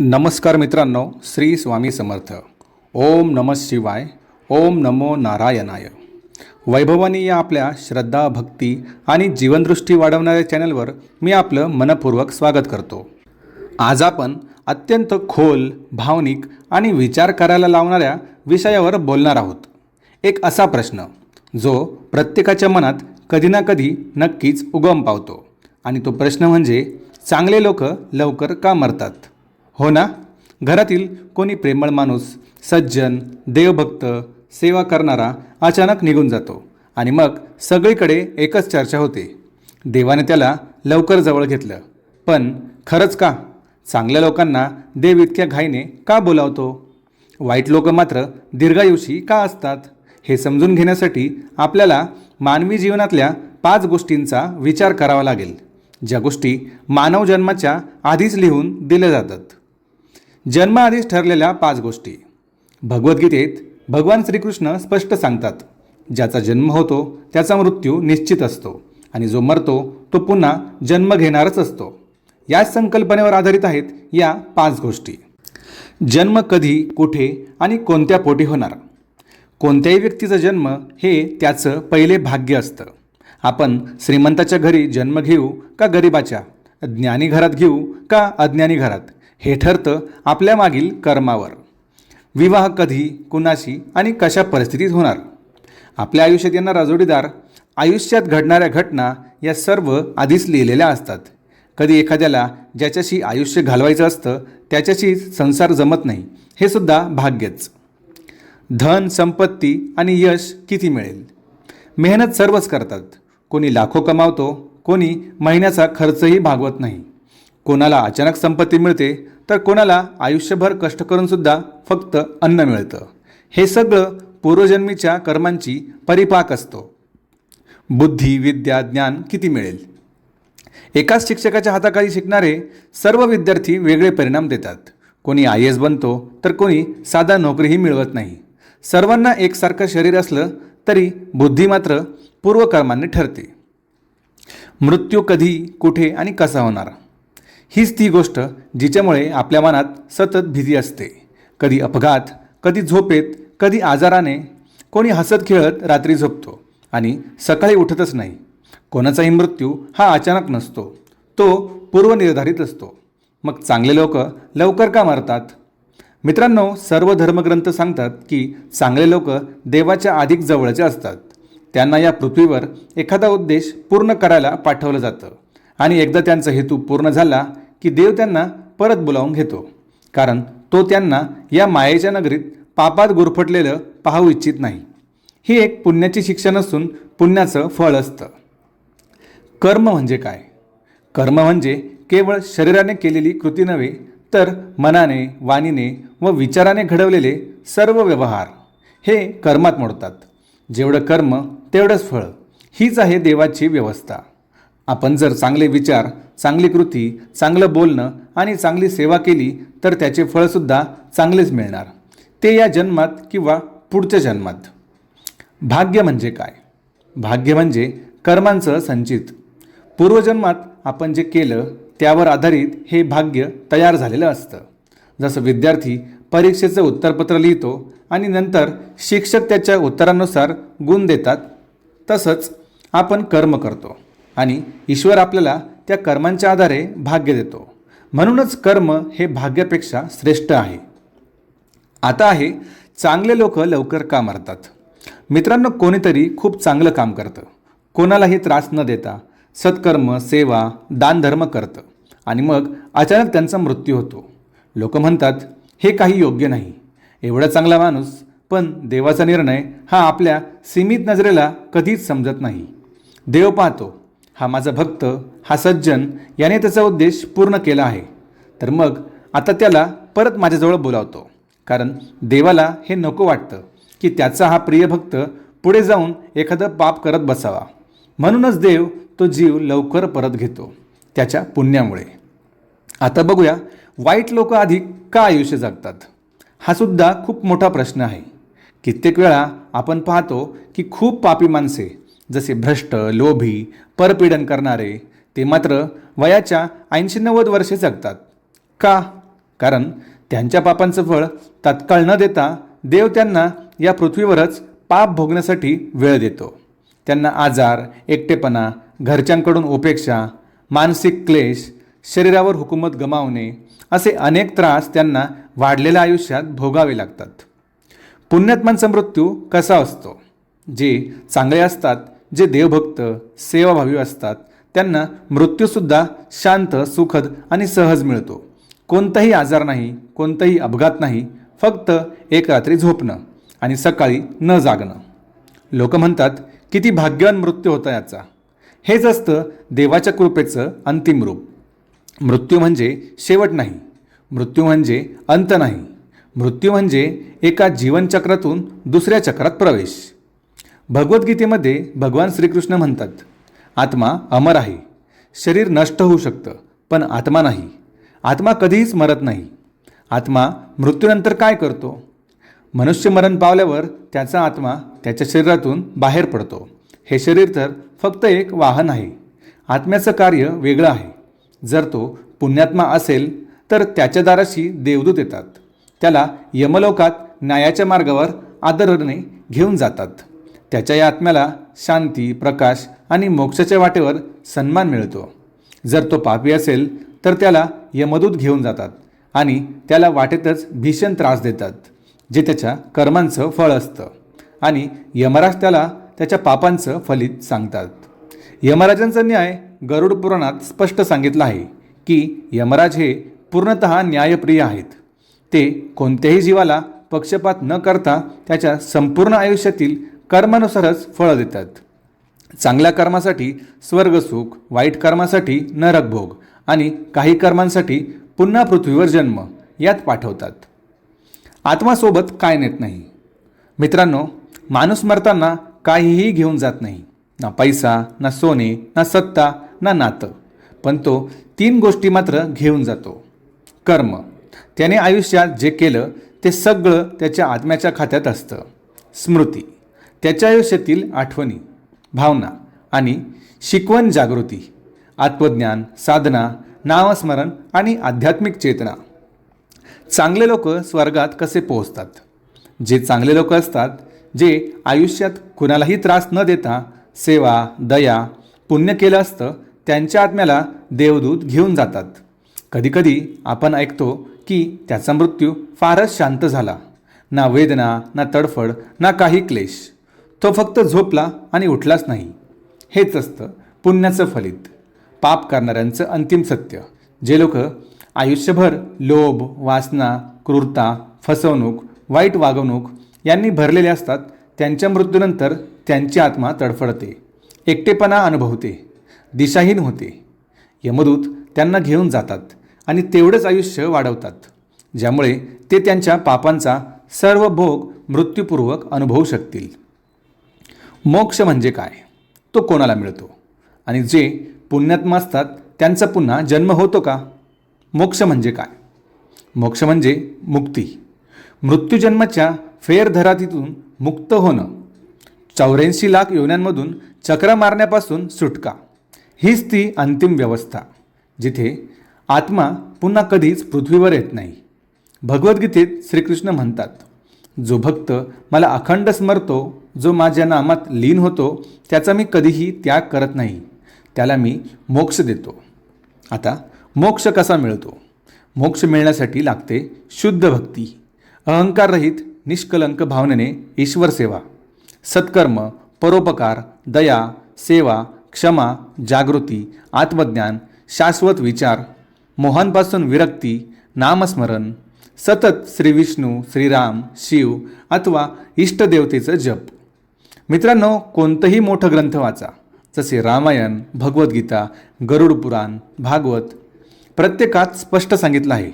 नमस्कार मित्रांनो श्री स्वामी समर्थ. ओम नम शिवाय ओम नमो नारायणाय. वैभवानी या आपल्या श्रद्धा भक्ती आणि जीवनदृष्टी वाढवणाऱ्या चॅनलवर मी आपलं मनपूर्वक स्वागत करतो. आज आपण अत्यंत खोल भावनिक आणि विचार करायला लावणाऱ्या विषयावर बोलणार आहोत. एक असा प्रश्न जो प्रत्येकाच्या मनात कधी ना कधी नक्कीच उगम पावतो. आणि तो प्रश्न म्हणजे चांगले लोक लवकर का मरतात? हो ना? घरातील कोणी प्रेमळ माणूस सज्जन देवभक्त सेवा करणारा अचानक निघून जातो आणि मग सगळीकडे एकच चर्चा होते. देवाने त्याला लवकर जवळ घेतलं. पण खरंच का? चांगल्या लोकांना देव इतक्या घाईने का बोलावतो? वाईट लोक मात्र दीर्घायुषी का असतात? हे समजून घेण्यासाठी आपल्याला मानवी जीवनातल्या पाच गोष्टींचा विचार करावा लागेल. ज्या गोष्टी मानव जन्माच्या आधीच लिहून दिल्या जातात. जन्माआधीच ठरलेल्या पाच गोष्टी. भगवद्गीतेत भगवान श्रीकृष्ण स्पष्ट सांगतात ज्याचा जन्म होतो त्याचा मृत्यू निश्चित असतो आणि जो मरतो तो पुन्हा जन्म घेणारच असतो. याच संकल्पनेवर आधारित आहेत या पाच गोष्टी. जन्म कधी कुठे आणि कोणत्या पोटी होणार? कोणत्याही व्यक्तीचा जन्म हे त्याचं पहिले भाग्य असतं. आपण श्रीमंताच्या घरी जन्म घेऊ का गरिबाच्या? ज्ञानी घरात घेऊ का अज्ञानी घरात? हे ठरतं आपल्या मागील कर्मावर. विवाह कधी कुणाशी आणि कशा परिस्थितीत होणार? आपल्या आयुष्यात येणारा जोडीदार आयुष्यात घडणाऱ्या घटना या सर्व आधीच लिहिलेल्या असतात. कधी एखाद्याला ज्याच्याशी आयुष्य घालवायचं असतं त्याच्याशी संसार जमत नाही हे सुद्धा भाग्यच. धन संपत्ती आणि यश किती मिळेल? मेहनत सर्वच करतात. कोणी लाखो कमावतो कोणी महिन्याचा खर्चही भागवत नाही. कोणाला अचानक संपत्ती मिळते तर कोणाला आयुष्यभर कष्ट करूनसुद्धा फक्त अन्न मिळतं. हे सगळं पूर्वजन्मीच्या कर्मांची परिपाक असतो. बुद्धी विद्या ज्ञान किती मिळेल? एकाच शिक्षकाच्या हाताखाली शिकणारे सर्व विद्यार्थी वेगळे परिणाम देतात. कोणी आय एस बनतो तर कोणी साधा नोकरीही मिळवत नाही. सर्वांना एकसारखं शरीर असलं तरी बुद्धी मात्र पूर्वकर्मांनी ठरते. मृत्यू कधी कुठे आणि कसा होणार? हीच ती गोष्ट जिच्यामुळे आपल्या मनात सतत भीती असते. कधी अपघात कधी झोपेत कधी आजाराने कोणी हसत खेळत रात्री झोपतो आणि सकाळी उठतच नाही. कोणाचाही मृत्यू हा अचानक नसतो. तो पूर्वनिर्धारित असतो. मग चांगले लोक लवकर का मरतात? मित्रांनो सर्व धर्मग्रंथ सांगतात की चांगले लोक देवाच्या अधिक जवळचे असतात. त्यांना या पृथ्वीवर एखादा उद्देश पूर्ण करायला पाठवलं जातं. आणि एकदा त्यांचा हेतू पूर्ण झाला की देव त्यांना परत बोलावून घेतो. कारण तो त्यांना या मायेच्या नगरीत पापात गुरफटलेलं पाहू इच्छित नाही. ही एक पुण्याची शिक्षण असून पुण्याचं फळ असतं. कर्म म्हणजे काय? कर्म म्हणजे केवळ शरीराने केलेली कृती नव्हे तर मनाने वाणीने व विचाराने घडवलेले सर्व व्यवहार. हे कर्मात मोडतात. जेवढं कर्म तेवढंच फळ. हीच आहे देवाची व्यवस्था. आपण जर चांगले विचार चांगली कृती चांगलं बोलणं आणि चांगली सेवा केली तर त्याचे फळसुद्धा चांगलेच मिळणार. ते या जन्मात किंवा पुढच्या जन्मात. भाग्य म्हणजे काय? भाग्य म्हणजे कर्मांचं संचित. पूर्वजन्मात आपण जे केलं त्यावर आधारित हे भाग्य तयार झालेलं असतं. जसं विद्यार्थी परीक्षेचं उत्तरपत्र लिहितो आणि नंतर शिक्षक त्याच्या उत्तरानुसार गुण देतात तसंच आपण कर्म करतो. आणि ईश्वर आपल्याला त्या कर्मांच्या आधारे भाग्य देतो. म्हणूनच कर्म हे भाग्यापेक्षा श्रेष्ठ आहे. आता आहे चांगले लोक लवकर का मरतात? मित्रांनो कोणीतरी खूप चांगलं काम करतं. कोणालाही त्रास न देता सत्कर्म सेवा दानधर्म करतं. आणि मग अचानक त्यांचा मृत्यू होतो. लोक म्हणतात हे काही योग्य नाही. एवढा चांगला माणूस पण देवाचा निर्णय हा आपल्या सीमित नजरेला कधीच समजत नाही. देव पाहतो हा माझा भक्त हा सज्जन याने त्याचा उद्देश पूर्ण केला आहे. तर मग आता त्याला परत माझ्याजवळ बोलावतो. कारण देवाला हे नको वाटतं की त्याचा हा प्रिय भक्त पुढे जाऊन एखादं पाप करत बसावा. म्हणूनच देव तो जीव लवकर परत घेतो त्याच्या पुण्यामुळे. आता बघूया वाईट लोक आधी का आयुष्य जगतात? हा सुद्धा खूप मोठा प्रश्न आहे. कित्येक वेळा आपण पाहतो की खूप पापी माणसे जसे भ्रष्ट लोभी परपीडन करणारे ते मात्र वयाच्या ऐंशी नव्वद वर्षे जगतात. का? कारण त्यांच्या पापांचं फळ तत्काळ न देता देव त्यांना या पृथ्वीवरच पाप भोगण्यासाठी वेळ देतो. त्यांना आजार एकटेपणा घरच्यांकडून उपेक्षा मानसिक क्लेश शरीरावर हुकूमत गमावणे असे अनेक त्रास त्यांना वाढलेल्या आयुष्यात भोगावे लागतात. पुण्यात्मांचा मृत्यू कसा असतो? जे चांगले असतात जे देवभक्त सेवाभावी असतात त्यांना मृत्यूसुद्धा शांत सुखद आणि सहज मिळतो. कोणताही आजार नाही कोणताही अपघात नाही फक्त एक रात्री झोपणं आणि सकाळी न जागणं. लोक म्हणतात किती भाग्यवान मृत्यू होता याचा. हेच असतं देवाच्या कृपेचं अंतिम रूप. मृत्यू म्हणजे शेवट नाही. मृत्यू म्हणजे अंत नाही. मृत्यू म्हणजे एका जीवनचक्रातून दुसऱ्या चक्रात प्रवेश. भगवद्गीतेमध्ये भगवान श्रीकृष्ण म्हणतात आत्मा अमर आहे. शरीर नष्ट होऊ शकतं पण आत्मा नाही. आत्मा कधीच मरत नाही. आत्मा मृत्यूनंतर काय करतो? मनुष्य मरण पावल्यावर त्याचा आत्मा त्याच्या शरीरातून बाहेर पडतो. हे शरीर तर फक्त एक वाहन आहे. आत्म्याचं कार्य वेगळं आहे. जर तो पुण्यात्मा असेल तर त्याच्या दाराशी देवदूत येतात. त्याला यमलोकात न्यायाच्या मार्गावर आदरने घेऊन जातात. त्याच्या या आत्म्याला शांती प्रकाश आणि मोक्षाच्या वाटेवर सन्मान मिळतो. जर तो पापी असेल तर त्याला यमदूत घेऊन जातात आणि त्याला वाटेतच भीषण त्रास देतात जे त्याच्या कर्मांचं फळ असतं आणि यमराज त्याला त्याच्या पापांचं फलित सांगतात. यमराजांचा न्याय गरुड पुराणात स्पष्ट सांगितलं आहे की यमराज हे पूर्णत न्यायप्रिय आहेत. ते कोणत्याही जीवाला पक्षपात न करता त्याच्या संपूर्ण आयुष्यातील कर्मानुसारच फळं देतात. चांगल्या कर्मासाठी स्वर्गसुख वाईट कर्मासाठी नरकभोग आणि काही कर्मांसाठी पुन्हा पृथ्वीवर जन्म यात पाठवतात. आत्मासोबत काय नेत नाही? मित्रांनो माणूस मरताना काहीही घेऊन जात नाही. ना पैसा ना सोने ना सत्ता ना नातं. पण तो तीन गोष्टी मात्र घेऊन जातो. कर्म. त्याने आयुष्यात जे केलं ते सगळं त्याच्या आत्म्याच्या खात्यात असतं. स्मृती. त्याच्या आयुष्यातील आठवणी भावना आणि शिकवण जागृती आत्मज्ञान साधना नामस्मरण आणि आध्यात्मिक चेतना. चांगले लोक स्वर्गात कसे पोहोचतात? जे चांगले लोक असतात जे आयुष्यात कुणालाही त्रास न देता सेवा दया पुण्य केलं असतं त्यांच्या आत्म्याला देवदूत घेऊन जातात. कधीकधी आपण ऐकतो की त्याचा मृत्यू फारच शांत झाला. ना वेदना ना तडफड ना काही क्लेश. तो फक्त झोपला आणि उठलाच नाही. हेच असतं पुण्याचं फलित. पाप करणाऱ्यांचं अंतिम सत्य. जे लोक आयुष्यभर लोभ वासना क्रूरता फसवणूक वाईट वागवणूक यांनी भरलेले असतात त्यांच्या मृत्यूनंतर त्यांची आत्मा तडफडते. एकटेपणा अनुभवते. दिशाहीन होते. यमदूत त्यांना घेऊन जातात आणि तेवढंच आयुष्य वाढवतात ज्यामुळे ते त्यांच्या पापांचा सर्व भोग मृत्यूपूर्वक अनुभवू शकतील. मोक्ष म्हणजे काय? तो कोणाला मिळतो? आणि जे पुण्यात्मा असतात त्यांचा पुन्हा जन्म होतो का? मोक्ष म्हणजे काय? मोक्ष म्हणजे मुक्ती. मृत्यूजन्माच्या फेरधरातीतून मुक्त होणं. चौऱ्याऐंशी लाख योन्यांमधून चक्र मारण्यापासून सुटका. हीच ती अंतिम व्यवस्था जिथे आत्मा पुन्हा कधीच पृथ्वीवर येत नाही. भगवद्गीतेत श्रीकृष्ण म्हणतात जो भक्त मला अखंड स्मरतो जो माझ्या नामात लीन होतो त्याचा मी कधीही त्याग करत नाही. त्याला मी मोक्ष देतो. आता मोक्ष कसा मिळतो? मोक्ष मिळण्यासाठी लागते शुद्ध भक्ती अहंकाररहित निष्कलंक भावनेने ईश्वर सेवा सत्कर्म परोपकार दया सेवा क्षमा जागृती आत्मज्ञान शाश्वत विचार मोहांपासून विरक्ती नामस्मरण सतत श्री विष्णू श्रीराम शिव अथवा इष्टदेवतेचं जप. मित्रांनो कोणतंही मोठं ग्रंथ वाचा जसे रामायण भगवद्गीता गरुड पुराण भागवत प्रत्येकात स्पष्ट सांगितलं आहे.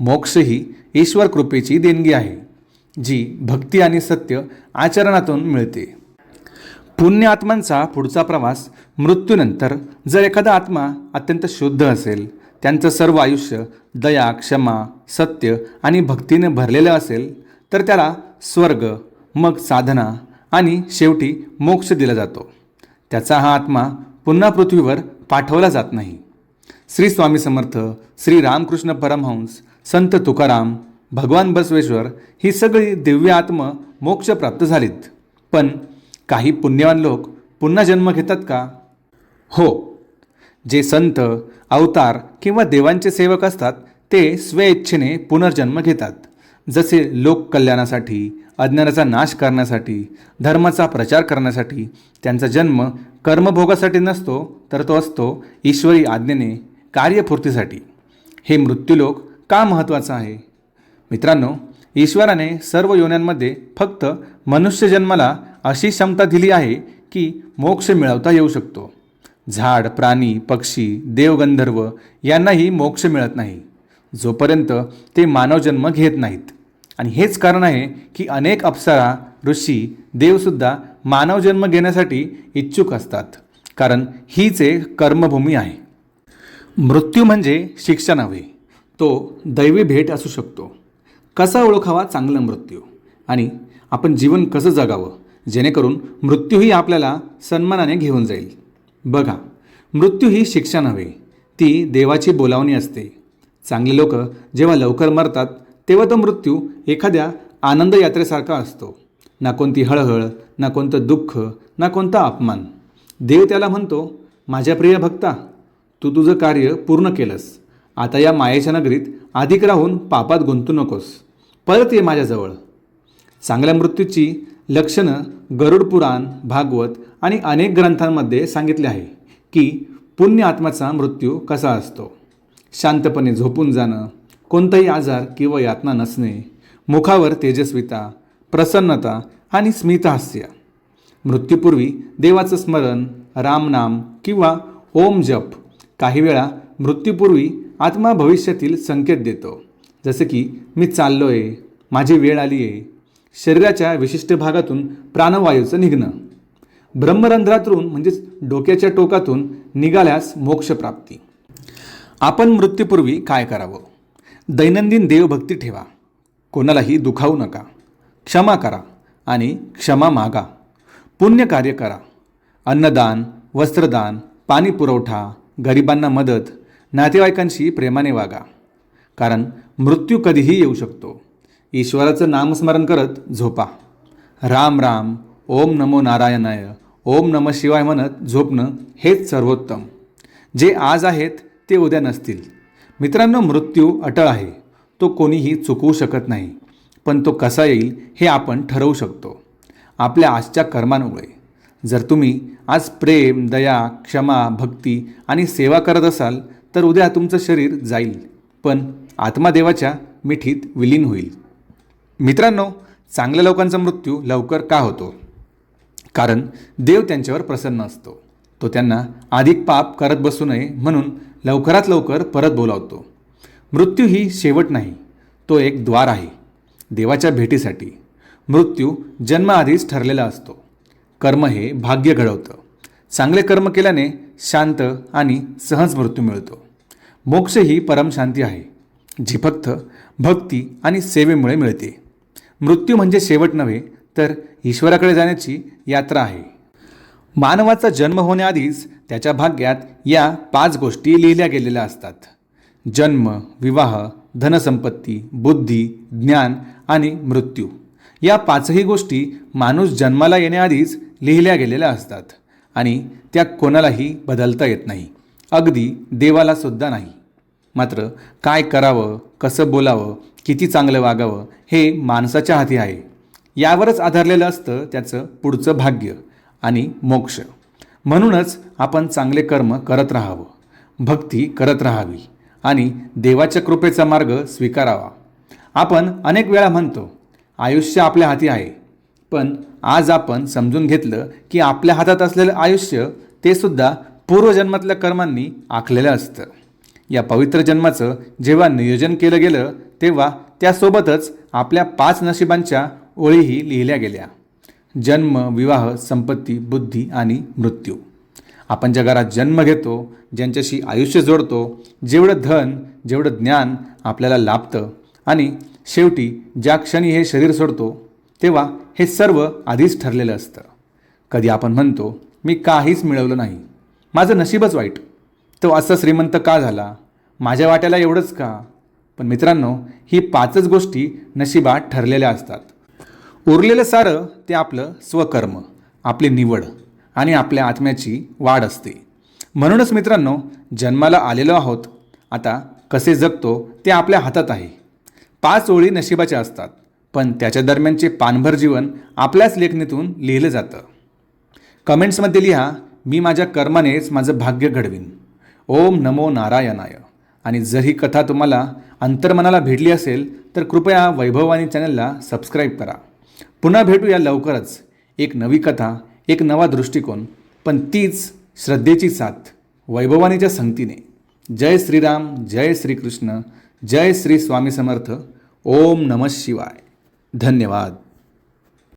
मोक्ष ही ईश्वर कृपेची देणगी आहे जी भक्ती आणि सत्य आचरणातून मिळते. पुण्य आत्मांचा पुढचा प्रवास मृत्यूनंतर जर एखादा आत्मा अत्यंत शुद्ध असेल त्यांचं सर्व आयुष्य दया क्षमा सत्य आणि भक्तीने भरलेलं असेल तर त्याला स्वर्ग मग साधना आणि शेवटी मोक्ष दिला जातो. त्याचा हा आत्मा पुन्हा पृथ्वीवर पाठवला जात नाही. श्री स्वामी समर्थ श्री रामकृष्ण परमहंस संत तुकाराम भगवान बसवेश्वर ही सगळी दिव्य आत्म मोक्ष प्राप्त झालीत. पण काही पुण्यवान लोक पुन्हा जन्म घेतात का? हो. जे संत अवतार किंवा देवांचे सेवक असतात ते स्वेच्छेने पुनर्जन्म घेतात. जसे लोक कल्याणासाठी अज्ञानाचा नाश करण्यासाठी धर्माचा प्रचार करण्यासाठी त्यांचा जन्म कर्मभोगासाठी नसतो तर तो असतो ईश्वरी आज्ञेने कार्यपूर्तीसाठी. हे मृत्यूलोक का महत्त्वाचा आहे? मित्रांनो ईश्वराने सर्व योन्यांमध्ये फक्त मनुष्य जन्माला अशी क्षमता दिली आहे की मोक्ष मिळवता येऊ शकतो. झाड प्राणी पक्षी देवगंधर्व यांनाही मोक्ष मिळत नाही. जोपर्यंत ते मानवजन्म घेत नाहीत. आणि हेच कारण आहे की अनेक अप्सरा ऋषी देवसुद्धा मानव जन्म घेण्यासाठी इच्छुक असतात. कारण हीच एक कर्मभूमी आहे. मृत्यू म्हणजे शिक्षा नव्हे तो दैवी भेट असू शकतो. कसा ओळखावा चांगला मृत्यू? आणि आपण जीवन कसं जगावं? जेणेकरून मृत्यूही आपल्याला सन्मानाने घेऊन जाईल. बघा मृत्यू ही शिक्षा नव्हे ती देवाची बोलावणी असते. चांगले लोक जेव्हा लवकर मरतात तेव्हा तो मृत्यू एखाद्या आनंद यात्रेसारखा असतो. ना कोणती हळहळ ना कोणतं दुःख ना कोणता अपमान. देव त्याला म्हणतो माझ्या प्रिय भक्ता तू तुझं कार्य पूर्ण केलंस. आता या मायेच्या नगरीत अधिक राहून पापात गुंतू नकोस. परत ये माझ्याजवळ. चांगल्या मृत्यूची लक्षणं गरुड पुराण भागवत आणि अनेक ग्रंथांमध्ये सांगितले आहे की पुण्य आत्म्याचा मृत्यू कसा असतो. शांतपणे झोपून जाणं कोणताही आजार किंवा यातना नसणे मुखावर तेजस्विता प्रसन्नता आणि स्मितहास्य. मृत्यूपूर्वी देवाचं स्मरण रामनाम किंवा ओम जप काही वेळा मृत्यूपूर्वी आत्मा भविष्यातील संकेत देतो. जसे की मी चाललो आहे माझी वेळ आली आहे शरीराच्या विशिष्ट भागातून प्राणवायूचं निघणं. ब्रह्मरंध्रातून म्हणजेच डोक्याच्या टोकातून निघाल्यास मोक्षप्राप्ती आपण मृत्यूपूर्वी काय करावं? दैनंदिन देवभक्ती ठेवा. कोणालाही दुखावू नका. क्षमा करा आणि क्षमा मागा. पुण्य कार्य करा. अन्नदान वस्त्रदान पाणी पुरवठा गरिबांना मदत नातेवाईकांशी प्रेमाने वागा. कारण मृत्यू कधीही येऊ शकतो. ईश्वराचं नामस्मरण करत झोपा. राम राम ओम नमो नारायणाय ओम नम शिवाय म्हणत झोपणं हेच सर्वोत्तम. जे आज आहेत ते उद्या नसतील. मित्रांनो मृत्यू अटळ आहे. तो कोणीही चुकवू शकत नाही पण तो कसा येईल हे आपण ठरवू शकतो. आपल्या आजच्या कर्मांमुळे. जर तुम्ही आज प्रेम दया क्षमा भक्ती आणि सेवा करत असाल तर उद्या तुमचं शरीर जाईल पण आत्मादेवाच्या मिठीत विलीन होईल. मित्रांनो चांगल्या लोकांचा मृत्यू लवकर का होतो? कारण देव त्यांच्यावर प्रसन्न असतो. तो त्यांना अधिक पाप करत बसू नये म्हणून लवकरात लवकर परत बोलावतो. मृत्यू ही शेवट नाही तो एक द्वार आहे देवाच्या भेटीसाठी. मृत्यू जन्माआधीच ठरलेला असतो. कर्म हे भाग्य घडवतं. चांगले कर्म केल्याने शांत आणि सहज मृत्यू मिळतो. मोक्ष ही परमशांती आहे जी फक्त भक्ती आणि सेवेमुळे मिळते. मृत्यू म्हणजे शेवट नव्हे तर ईश्वराकडे जाण्याची यात्रा आहे. मानवाचा जन्म होण्याआधीच त्याच्या भाग्यात या पाच गोष्टी लिहिल्या गेलेल्या असतात. जन्म विवाह धनसंपत्ती बुद्धी ज्ञान आणि मृत्यू. या पाचही गोष्टी माणूस जन्माला येण्याआधीच लिहिल्या गेलेल्या असतात आणि त्या कोणालाही बदलता येत नाही. अगदी देवाला सुद्धा नाही. मात्र काय करावं कसं बोलावं किती चांगलं वागावं हे माणसाच्या हाती आहे. यावरच आधारलेलं असतं त्याचं पुढचं भाग्य. आणि मोक्ष. म्हणूनच आपण चांगले कर्म करत राहावं. भक्ती करत राहावी आणि देवाच्या कृपेचा मार्ग स्वीकारावा. आपण अनेक वेळा म्हणतो आयुष्य आपल्या हाती आहे. पण आज आपण समजून घेतलं की आपल्या हातात असलेलं आयुष्य ते सुद्धा पूर्वजन्मातल्या कर्मांनी आखलेलं असतं. या पवित्र जन्माचं जेव्हा नियोजन केलं गेलं तेव्हा त्यासोबतच आपल्या पाच नशिबांच्या ओळीही लिहिल्या गेल्या. जन्म विवाह संपत्ती बुद्धी आणि मृत्यू. आपण ज्या घरात जन्म घेतो ज्यांच्याशी आयुष्य जोडतो जेवढं धन जेवढं ज्ञान आपल्याला लाभतं आणि शेवटी ज्या क्षणी हे शरीर सोडतो तेव्हा हे सर्व आधीच ठरलेलं असतं. कधी आपण म्हणतो मी काहीच मिळवलं नाही. माझं नशीबच वाईट. तो असं श्रीमंत का झाला? माझ्या वाट्याला एवढंच का? पण मित्रांनो ही पाचच गोष्टी नशिबात ठरलेल्या असतात. उरलेलं सारं ते आपलं स्वकर्म आपली निवड आणि आपल्या आत्म्याची वाढ असते. म्हणूनच मित्रांनो जन्माला आलेलो आहोत. आता कसे जगतो ते आपल्या हातात आहे. पाच ओळी नशिबाच्या असतात पण त्याच्या दरम्यानचे पानभर जीवन आपल्याच लेखणीतून लिहिलं जातं. कमेंट्समध्ये लिहा मी माझ्या कर्मानेच माझं भाग्य घडवीन. ओम नमो नारायणाय. आणि जर ही कथा तुम्हाला अंतर्मनाला भेटली असेल तर कृपया वैभववाणी चॅनलला सबस्क्राईब करा. पुन्हा भेटूया लवकरच. एक नवी कथा एक नवा दृष्टिकोन पण तीच श्रद्धेची साथ वैभवानीच्या संगतीने. जय श्रीराम जय श्रीकृष्ण जय श्री स्वामी समर्थ ओम नमः शिवाय. धन्यवाद.